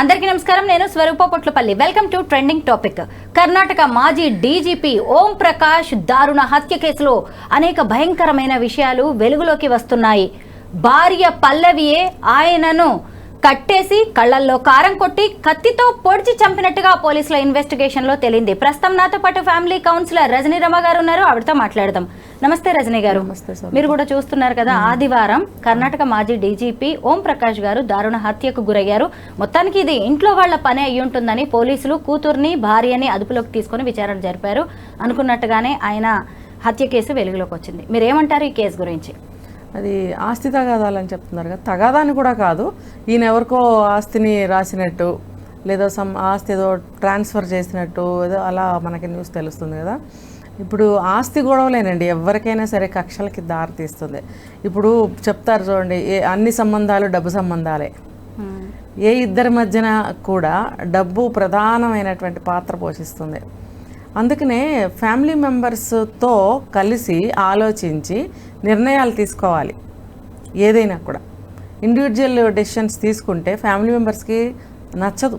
అందరికీ నమస్కారం. నేను Swaroopa Potlapalli. Welcome to trending topic Karnataka మాజీ డీజీపీ ఓం ప్రకాష్ దారుణ హత్య కేసులో అనేక భయంకరమైన విషయాలు వెలుగులోకి వస్తున్నాయి. భార్య పల్లవియే ఆయనను కట్టేసి కళ్ళల్లో కారం కొట్టి కత్తితో పొడిచి చంపినట్టుగా పోలీసుల ఇన్వెస్టిగేషన్లో తేలింది. ప్రస్తుతం నాతో పాటు ఫ్యామిలీ కౌన్సిలర్ రజనీ రమ గారు ఉన్నారు. ఆవిడతో మాట్లాడదాం. నమస్తే రజనీ గారు. మీరు కూడా చూస్తున్నారు కదా ఆదివారం కర్ణాటక మాజీ డీజీపీ ఓం ప్రకాష్ గారు దారుణ హత్యకు గురయ్యారు. మొత్తానికి ఇది ఇంట్లో వాళ్ళ పని అయి ఉంటుందని పోలీసులు కూతుర్ని భార్యని అదుపులోకి తీసుకొని విచారణ జరిపారు. అనుకున్నట్టుగానే ఆయన హత్య కేసు వెలుగులోకి వచ్చింది. మీరు ఏమంటారు ఈ కేసు గురించి? అది ఆస్తి తగాదాలని చెప్తున్నారు కదా. తగాదాని కూడా కాదు ఈయన ఎవరికో ఆస్తిని రాసినట్టు లేదా సమ్ ఆస్తి ఏదో ట్రాన్స్ఫర్ చేసినట్టు ఏదో అలా మనకి న్యూస్ తెలుస్తుంది కదా. ఇప్పుడు ఆస్తి గొడవలేనండి ఎవరికైనా సరే కక్షలకి దారి తీస్తుంది. ఇప్పుడు చెప్తారు చూడండి ఏ అన్ని సంబంధాలు డబ్బు సంబంధాలే. ఏ ఇద్దరి మధ్యన కూడా డబ్బు ప్రధానమైనటువంటి పాత్ర పోషిస్తుంది. అందుకనే ఫ్యామిలీ మెంబర్స్తో కలిసి ఆలోచించి నిర్ణయాలు తీసుకోవాలి. ఏదైనా కూడా. ఇండివిజువల్ డెసిషన్స్ తీసుకుంటే ఫ్యామిలీ మెంబర్స్కి నచ్చదు.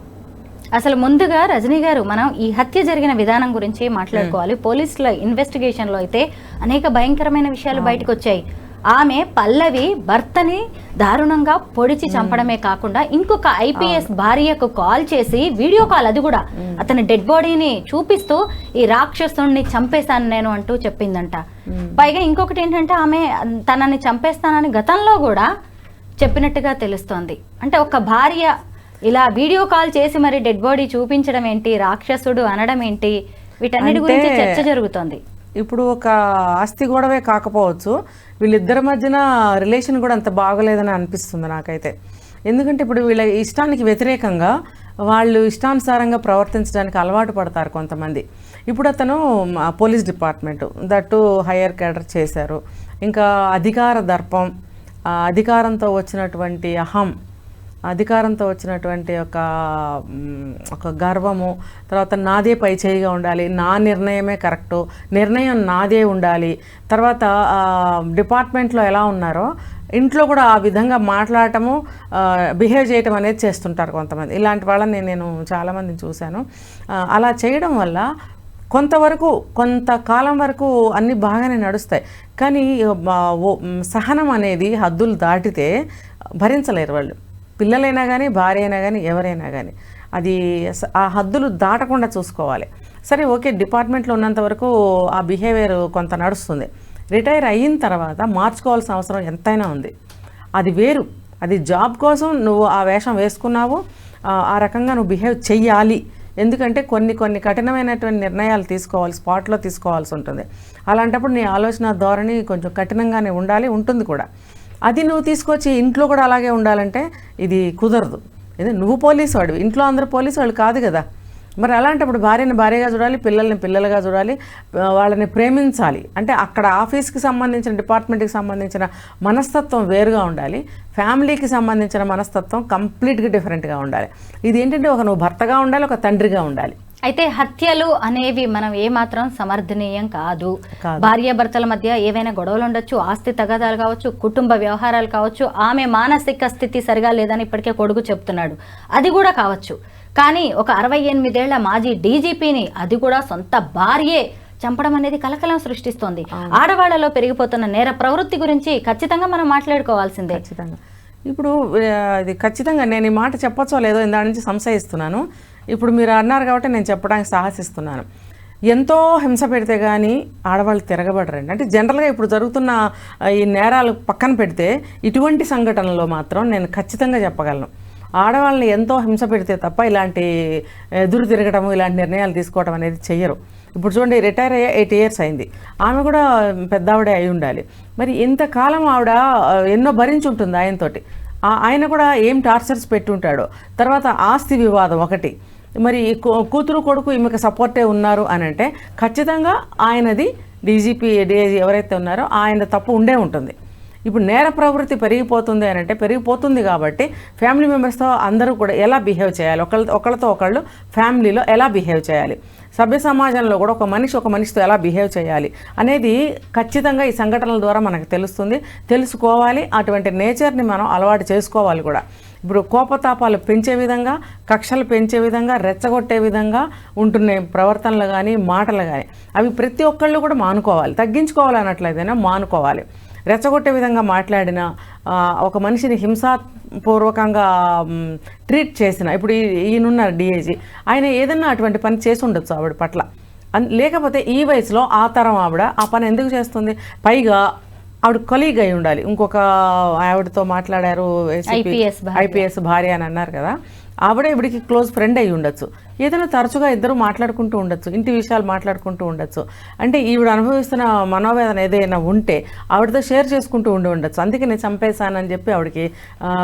అసలు ముందుగా రజనీ గారు మనం ఈ హత్య జరిగిన విధానం గురించి మాట్లాడుకోవాలి. పోలీసుల ఇన్వెస్టిగేషన్లో అయితే అనేక భయంకరమైన విషయాలు బయటకు వచ్చాయి ఆమె పల్లవి భర్తని దారుణంగా పొడిచి చంపడమే కాకుండా ఇంకొక ఐపీఎస్ భార్యకు కాల్ చేసి వీడియో కాల్ అది కూడా. అతని డెడ్ బాడీని చూపిస్తూ ఈ రాక్షసుని చంపేశాను నేను అంటూ చెప్పిందంట. పైగా ఇంకొకటి ఏంటంటే ఆమె తనని చంపేస్తానని గతంలో కూడా చెప్పినట్టుగా తెలుస్తోంది. అంటే ఒక భార్య ఇలా వీడియో కాల్ చేసి మరి డెడ్ బాడీ చూపించడం ఏంటి రాక్షసుడు అనడం ఏంటి వీటన్నిటి గురించి చర్చ జరుగుతోంది. ఇప్పుడు ఒక ఆస్తి గొడవే కాకపోవచ్చు. వీళ్ళిద్దరి మధ్యన రిలేషన్ కూడా అంత బాగోలేదని అనిపిస్తుంది నాకైతే. ఎందుకంటే ఇప్పుడు వీళ్ళ ఇష్టానికి వ్యతిరేకంగా వాళ్ళు ఇష్టానుసారంగా ప్రవర్తించడానికి అలవాటు పడతారు కొంతమంది. ఇప్పుడు అతను police department that higher cadre చేశారు. ఇంకా అధికార దర్పం అధికారంతో వచ్చినటువంటి అహం అధికారంతో వచ్చినటువంటి ఒక ఒక గర్వము తర్వాత నాదే పై చేయిగా ఉండాలి నా నిర్ణయమే కరెక్టు నిర్ణయం నాదే ఉండాలి. తర్వాత డిపార్ట్మెంట్లో ఎలా ఉన్నారో ఇంట్లో కూడా ఆ విధంగా మాట్లాడటము బిహేవ్ చేయటం అనేది చేస్తుంటారు కొంతమంది. ఇలాంటి వాళ్ళని నేను చాలామందిని చూశాను. అలా చేయడం వల్ల కొంతవరకు కొంతకాలం వరకు అన్నీ బాగానే నడుస్తాయి. కానీ ఓ- సహనం అనేది హద్దులు దాటితే భరించలేరు వాళ్ళు. పిల్లలైనా కానీ భార్య అయినా కానీ ఎవరైనా కానీ అది ఆ హద్దులు దాటకుండా చూసుకోవాలి. సరే ఓకే డిపార్ట్మెంట్లో ఉన్నంత వరకు ఆ బిహేవియర్ కొంత నడుస్తుంది. రిటైర్ అయిన తర్వాత మార్చుకోవాల్సిన అవసరం ఎంతైనా ఉంది. అది వేరు. అది జాబ్ కోసం నువ్వు ఆ వేషం వేసుకున్నావు ఆ, ఆ రకంగా నువ్వు బిహేవ్ చెయ్యాలి. ఎందుకంటే కొన్ని కొన్ని కఠినమైనటువంటి నిర్ణయాలు తీసుకోవాలి స్పాట్లో తీసుకోవాల్సి ఉంటుంది. అలాంటప్పుడు నీ ఆలోచన ధోరణి కొంచెం కఠినంగానే ఉండాలి ఉంటుంది కూడా. అది నువ్వు తీసుకొచ్చి ఇంట్లో కూడా అలాగే ఉండాలంటే ఇది కుదరదు. ఇది నువ్వు పోలీసు వాడివి. ఇంట్లో అందరూ పోలీసు వాళ్ళు కాదు కదా. మరి అలాంటప్పుడు భార్యని భార్యగా చూడాలి పిల్లల్ని పిల్లలుగా చూడాలి వాళ్ళని ప్రేమించాలి. అంటే అక్కడ ఆఫీస్కి సంబంధించిన డిపార్ట్మెంట్కి సంబంధించిన మనస్తత్వం వేరుగా ఉండాలి. ఫ్యామిలీకి సంబంధించిన మనస్తత్వం కంప్లీట్గా డిఫరెంట్గా ఉండాలి. ఇది ఏంటంటే ఒక నువ్వు భర్తగా ఉండాలి ఒక తండ్రిగా ఉండాలి. అయితే హత్యలు అనేవి మనం ఏమాత్రం సమర్థనీయం కాదు. భార్యాభర్తల మధ్య ఏవైనా గొడవలు ఉండొచ్చు ఆస్తి తగాదాలు కావచ్చు కుటుంబ వ్యవహారాలు కావచ్చు ఆమె మానసిక స్థితి సరిగా లేదని ఇప్పటికే కొడుకు చెప్తున్నాడు. అది కూడా కావచ్చు. కానీ ఒక అరవై ఎనిమిదేళ్ళ మాజీ డీజీపీని అది కూడా సొంత భార్యే చంపడం అనేది కలకలం సృష్టిస్తోంది. ఆడవాళ్ళలో పెరిగిపోతున్న నేర ప్రవృత్తి గురించి ఖచ్చితంగా మనం మాట్లాడుకోవాల్సిందే. ఖచ్చితంగా. ఇప్పుడు ఇది ఖచ్చితంగా నేను ఈ మాట చెప్పొచ్చో లేదో ఇందా నుంచి సంశయిస్తున్నాను. ఇప్పుడు మీరు అన్నారు కాబట్టి నేను చెప్పడానికి సాహసిస్తున్నాను. ఎంతో హింస పెడితే కానీ ఆడవాళ్ళు తిరగబడరండి. అంటే జనరల్గా ఇప్పుడు జరుగుతున్న ఈ నేరాలు పక్కన పెడితే ఇటువంటి సంఘటనలో మాత్రం నేను ఖచ్చితంగా చెప్పగలను. ఆడవాళ్ళని ఎంతో హింస పెడితే తప్ప ఇలాంటి ఎదురు తిరగడం ఇలాంటి నిర్ణయాలు తీసుకోవడం అనేది చెయ్యరు. ఇప్పుడు చూడండి రిటైర్ అయ్యే ఎయిట్ ఇయర్స్ అయింది. ఆమె కూడా పెద్దావిడే అయి ఉండాలి. మరి ఇంతకాలం ఆవిడ ఎన్నో భరించి ఉంటుంది ఆయనతోటి ఆయన కూడా ఏం టార్చర్స్ పెట్టుంటాడో. తర్వాత ఆస్తి వివాదం ఒకటి. మరి కూతురు కొడుకు ఈమెకు సపోర్టే ఉన్నారు అని అంటే ఖచ్చితంగా ఆయనది డీజీపీ డిఐజీ ఎవరైతే ఉన్నారో ఆయన తప్పు ఉండే ఉంటుంది. ఇప్పుడు నేర ప్రవృత్తి పెరిగిపోతుంది అని అంటే పెరిగిపోతుంది కాబట్టి ఫ్యామిలీ మెంబర్స్తో అందరూ కూడా ఎలా బిహేవ్ చేయాలి? ఒకళ్ళ ఒకళ్ళతో ఒకళ్ళు ఫ్యామిలీలో ఎలా బిహేవ్ చేయాలి? సభ్య సమాజంలో కూడా ఒక మనిషి ఒక మనిషితో ఎలా బిహేవ్ చేయాలి అనేది ఖచ్చితంగా ఈ సంఘటనల ద్వారా మనకు తెలుస్తుంది. తెలుసుకోవాలి. అటువంటి నేచర్ని మనం అలవాటు చేసుకోవాలి కూడా. ఇప్పుడు కోపతాపాలు పెంచే విధంగా కక్షలు పెంచే విధంగా రెచ్చగొట్టే విధంగా ఉంటున్నాయి ప్రవర్తనలు కానీ మాటలు కానీ అవి ప్రతి ఒక్కళ్ళు కూడా మానుకోవాలి. తగ్గించుకోవాలి అన్నట్లయితేనే మానుకోవాలి. రెచ్చగొట్టే విధంగా మాట్లాడిన ఒక మనిషిని హింసాపూర్వకంగా ట్రీట్ చేసిన ఇప్పుడు ఈయనున్న ఈయనున్నారు డిఏజీ ఆయన ఏదన్నా అటువంటి పని చేసి ఉండొచ్చు ఆవిడ పట్ల. అన్- లేకపోతే ఈ వయసులో ఆ తరం ఆవిడ ఆ పని ఎందుకు చేస్తుంది? పైగా ఆవిడ కొలీగ్ అయి ఉండాలి. ఇంకొక ఆవిడతో మాట్లాడారు. ఐపీఎస్ భార్య. అని అన్నారు కదా. ఆవిడ ఇవిడికి క్లోజ్ ఫ్రెండ్ అయి ఉండొచ్చు. ఏదైనా తరచుగా ఇద్దరు మాట్లాడుకుంటూ ఉండొచ్చు ఇంటి విషయాలు మాట్లాడుకుంటూ ఉండొచ్చు. అంటే ఈవిడ అనుభవిస్తున్న మనోవేదన ఏదైనా ఉంటే ఆవిడతో షేర్ చేసుకుంటూ ఉండి ఉండొచ్చు. అందుకే నేను చంపేశానని చెప్పి ఆవిడకి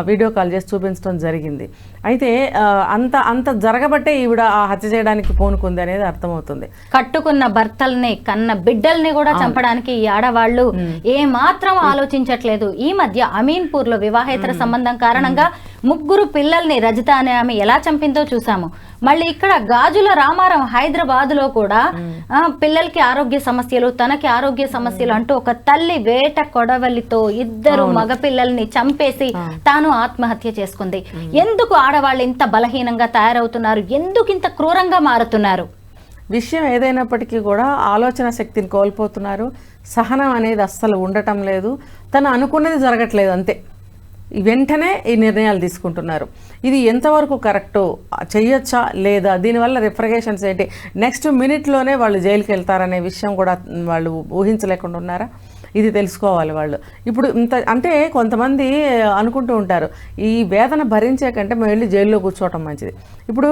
వీడియో కాల్ చేసి చూపించడం జరిగింది. అయితే అంత అంత జరగబట్టే ఈవిడ ఆ హత్య చేయడానికి పూనుకుంది అనేది అర్థమవుతుంది. కట్టుకున్న భర్తల్ని కన్న బిడ్డల్ని కూడా చంపడానికి ఈ ఆడవాళ్ళు ఏ మాత్రం ఆలోచించట్లేదు. ఈ మధ్య అమీన్పూర్లో వివాహేతర సంబంధం కారణంగా ముగ్గురు పిల్లల్ని రజిత అనే ఆమె ఎలా చంపిందో చూసాము మళ్ళీ ఇక్కడ గాజుల రామారం హైదరాబాద్లో కూడా పిల్లలకి ఆరోగ్య సమస్యలు తనకి ఆరోగ్య సమస్యలు అంటూ ఒక తల్లి వేట కొడవలితో ఇద్దరు మగ పిల్లల్ని చంపేసి తాను ఆత్మహత్య చేసుకుంది. ఎందుకు ఆడవాళ్ళు ఇంత బలహీనంగా తయారవుతున్నారు? ఎందుకు ఇంత క్రూరంగా మారుతున్నారు? విషయం ఏదైనప్పటికీ కూడా ఆలోచన శక్తిని కోల్పోతున్నారు. సహనం అనేది అస్సలు ఉండటం లేదు. తను అనుకున్నది జరగట్లేదు అంతే. వెంటనే ఈ నిర్ణయాలు తీసుకుంటున్నారు. ఇది ఎంతవరకు కరెక్టు చెయ్యొచ్చా లేదా? దీనివల్ల రిఫ్రగేషన్స్ ఏంటి? నెక్స్ట్ మినిట్లోనే వాళ్ళు జైలుకి వెళ్తారనే విషయం కూడా వాళ్ళు ఊహించలేకుండా ఉన్నారా? ఇది తెలుసుకోవాలి వాళ్ళు. ఇప్పుడు ఇంత అంటే కొంతమంది అనుకుంటూ ఉంటారు ఈ వేదన భరించే కంటే మేము వెళ్ళి జైల్లో కూర్చోవటం మంచిది. ఇప్పుడు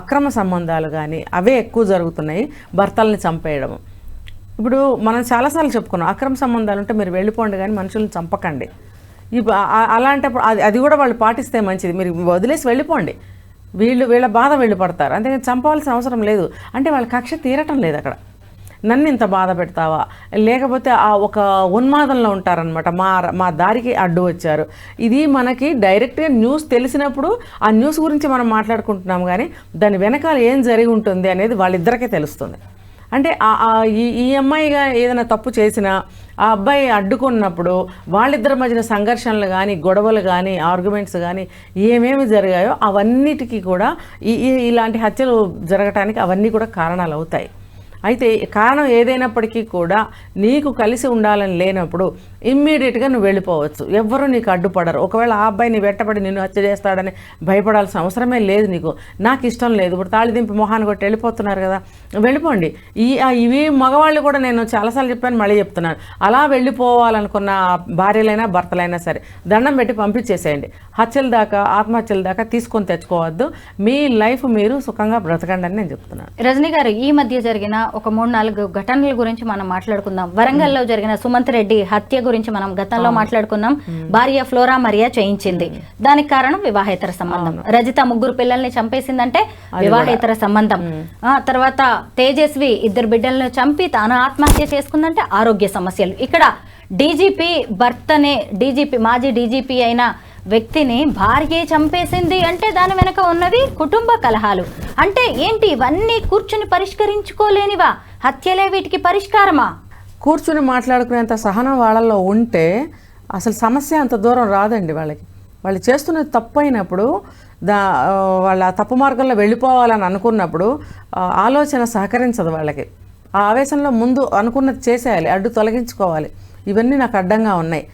అక్రమ సంబంధాలు కానీ అవే ఎక్కువ జరుగుతున్నాయి భర్తల్ని చంపేయడం ఇప్పుడు మనం చాలాసార్లు చెప్పుకున్నాం అక్రమ సంబంధాలు ఉంటే మీరు వెళ్ళిపోండి కానీ మనుషుల్ని చంపకండి. ఇప్పుడు అలాంటప్పుడు అది అది కూడా వాళ్ళు పాటిస్తే మంచిది. మీరు వదిలేసి వెళ్ళిపోండి. వీళ్ళు వీళ్ళ బాధ వీళ్ళు పడతారు. అంతేగాని చంపవలసిన అవసరం లేదు. అంటే వాళ్ళ కక్ష తీరటం లేదు అక్కడ. నన్ను ఇంత బాధ పెడతావా? లేకపోతే ఆ ఒక ఉన్మాదంలో ఉంటారనమాట మా మా దారికి అడ్డు వచ్చారు. ఇది మనకి డైరెక్ట్గా న్యూస్ తెలిసినప్పుడు ఆ న్యూస్ గురించి మనం మాట్లాడుకుంటున్నాం కానీ దాని వెనకాల ఏం జరిగి ఉంటుంది అనేది వాళ్ళిద్దరికే తెలుస్తుంది. అంటే ఈ- అమ్మాయిగా ఏదైనా తప్పు చేసినా ఆ అబ్బాయి అడ్డుకున్నప్పుడు వాళ్ళిద్దరి మధ్యన సంఘర్షణలు కానీ గొడవలు కానీ ఆర్గ్యుమెంట్స్ కానీ ఏమేమి జరిగాయో అవన్నిటికీ కూడా ఈ- ఇలాంటి హత్యలు జరగటానికి అవన్నీ కూడా కారణాలు అవుతాయి. అయితే కారణం ఏదైనప్పటికీ కూడా నీకు కలిసి ఉండాలని లేనప్పుడు ఇమ్మీడియట్గా నువ్వు వెళ్ళిపోవచ్చు. ఎవ్వరూ నీకు అడ్డుపడరు. ఒకవేళ ఆ అబ్బాయి నీ వెంటబడి నిన్ను హత్య చేస్తాడని భయపడాల్సిన అవసరమే లేదు నీకు. నాకు ఇష్టం లేదు. ఇప్పుడు తాళిదింపి మొహాన్ని కొట్టి వెళ్ళిపోతున్నారు కదా. వెళ్ళిపోండి. ఈ ఇవి మగవాళ్ళు కూడా నేను చాలాసార్లు చెప్పాను మళ్ళీ చెప్తున్నాను. అలా వెళ్ళిపోవాలనుకున్న భార్యలైనా భర్తలైనా సరే దండం పెట్టి పంపించేసేయండి. హత్యల దాకా ఆత్మహత్యల దాకా తీసుకొని తెచ్చుకోవద్దు. మీ లైఫ్ మీరు సుఖంగా బ్రతకండి అని నేను చెప్తున్నాను. రజనీ గారు ఈ మధ్య జరిగిన ఒక మూడు నాలుగు ఘటనల గురించి మనం మాట్లాడుకుందాం. వరంగల్లో జరిగిన సుమంత్ రెడ్డి హత్య గురించి మనం గతంలో మాట్లాడుకున్నాం. భార్య ఫ్లోరా మరియా చేయించింది. దానికి కారణం వివాహేతర సంబంధం. రజిత ముగ్గురు పిల్లల్ని చంపేసిందంటే వివాహేతర సంబంధం. ఆ తర్వాత తేజస్వి ఇద్దరు బిడ్డలను చంపి తాను ఆత్మహత్య చేసుకుందంటే ఆరోగ్య సమస్యలు. ఇక్కడ డీజీపీ భర్తనే డీజీపీ మాజీ డీజీపీ అయిన వ్యక్తిని భార్యే చంపేసింది అంటే దాని వెనక ఉన్నది కుటుంబ కలహాలు. అంటే ఏంటి ఇవన్నీ కూర్చుని పరిష్కరించుకోలేనివా? హత్యలే వీటికి పరిష్కారమా? కూర్చుని మాట్లాడుకునేంత సహనం వాళ్ళల్లో ఉంటే అసలు సమస్య అంత దూరం రాదండి వాళ్ళకి. వాళ్ళు చేస్తున్నది తప్పు అయినప్పుడు దా వాళ్ళ తప్పు మార్గంలో వెళ్ళిపోవాలని అనుకున్నప్పుడు ఆలోచన సహకరించదు వాళ్ళకి. ఆ ఆవేశంలో ముందు అనుకున్నది చేసేయాలి అడ్డు తొలగించుకోవాలి. ఇవన్నీ నాకు అడ్డంగా ఉన్నాయి.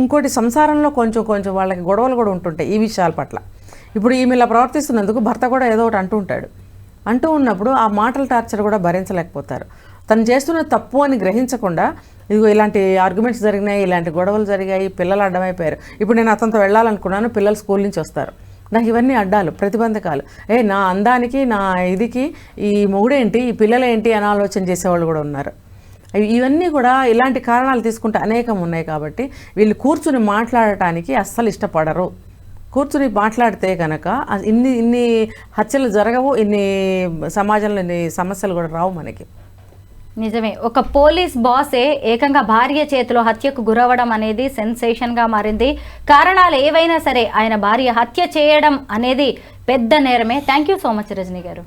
ఇంకోటి సంసారంలో కొంచెం కొంచెం వాళ్ళకి గొడవలు కూడా ఉంటుంటాయి ఈ విషయాల పట్ల. ఇప్పుడు ఈమె ఇలా ప్రవర్తిస్తున్నందుకు భర్త కూడా ఏదో ఒకటి అంటూ ఉంటాడు. అంటూ ఉన్నప్పుడు ఆ మాటల టార్చర్ కూడా భరించలేకపోతారు. తను చేస్తున్న తప్పు అని గ్రహించకుండా ఇదిగో ఇలాంటి ఆర్గ్యుమెంట్స్ జరిగినాయి ఇలాంటి గొడవలు జరిగాయి పిల్లలు అడ్డమైపోయారు. ఇప్పుడు నేను అతనితో వెళ్ళాలనుకున్నాను పిల్లలు స్కూల్ నుంచి వస్తారు. నాకు ఇవన్నీ అడ్డాలు ప్రతిబంధకాలు. ఏ నా అందానికి నా ఇదికి ఈ మొగుడేంటి ఈ పిల్లలేంటి అని ఆలోచన చేసేవాళ్ళు కూడా ఉన్నారు. ఇవన్నీ కూడా ఇలాంటి కారణాలు తీసుకుంటే అనేకం ఉన్నాయి కాబట్టి వీళ్ళు కూర్చుని మాట్లాడటానికి అస్సలు ఇష్టపడరు. కూర్చుని మాట్లాడితే కనుక ఇన్ని ఇన్ని హత్యలు జరగవు ఇన్ని సమాజంలో ఇన్ని సమస్యలు కూడా రావు మనకి. నిజమే. ఒక పోలీస్ బాసే ఏకంగా భార్య చేతిలో హత్యకు గురవడం అనేది సెన్సేషన్గా మారింది. కారణాలు ఏవైనా సరే ఆయన భార్య హత్య చేయడం అనేది పెద్ద నేరమే. Thank you so much Rajani garu.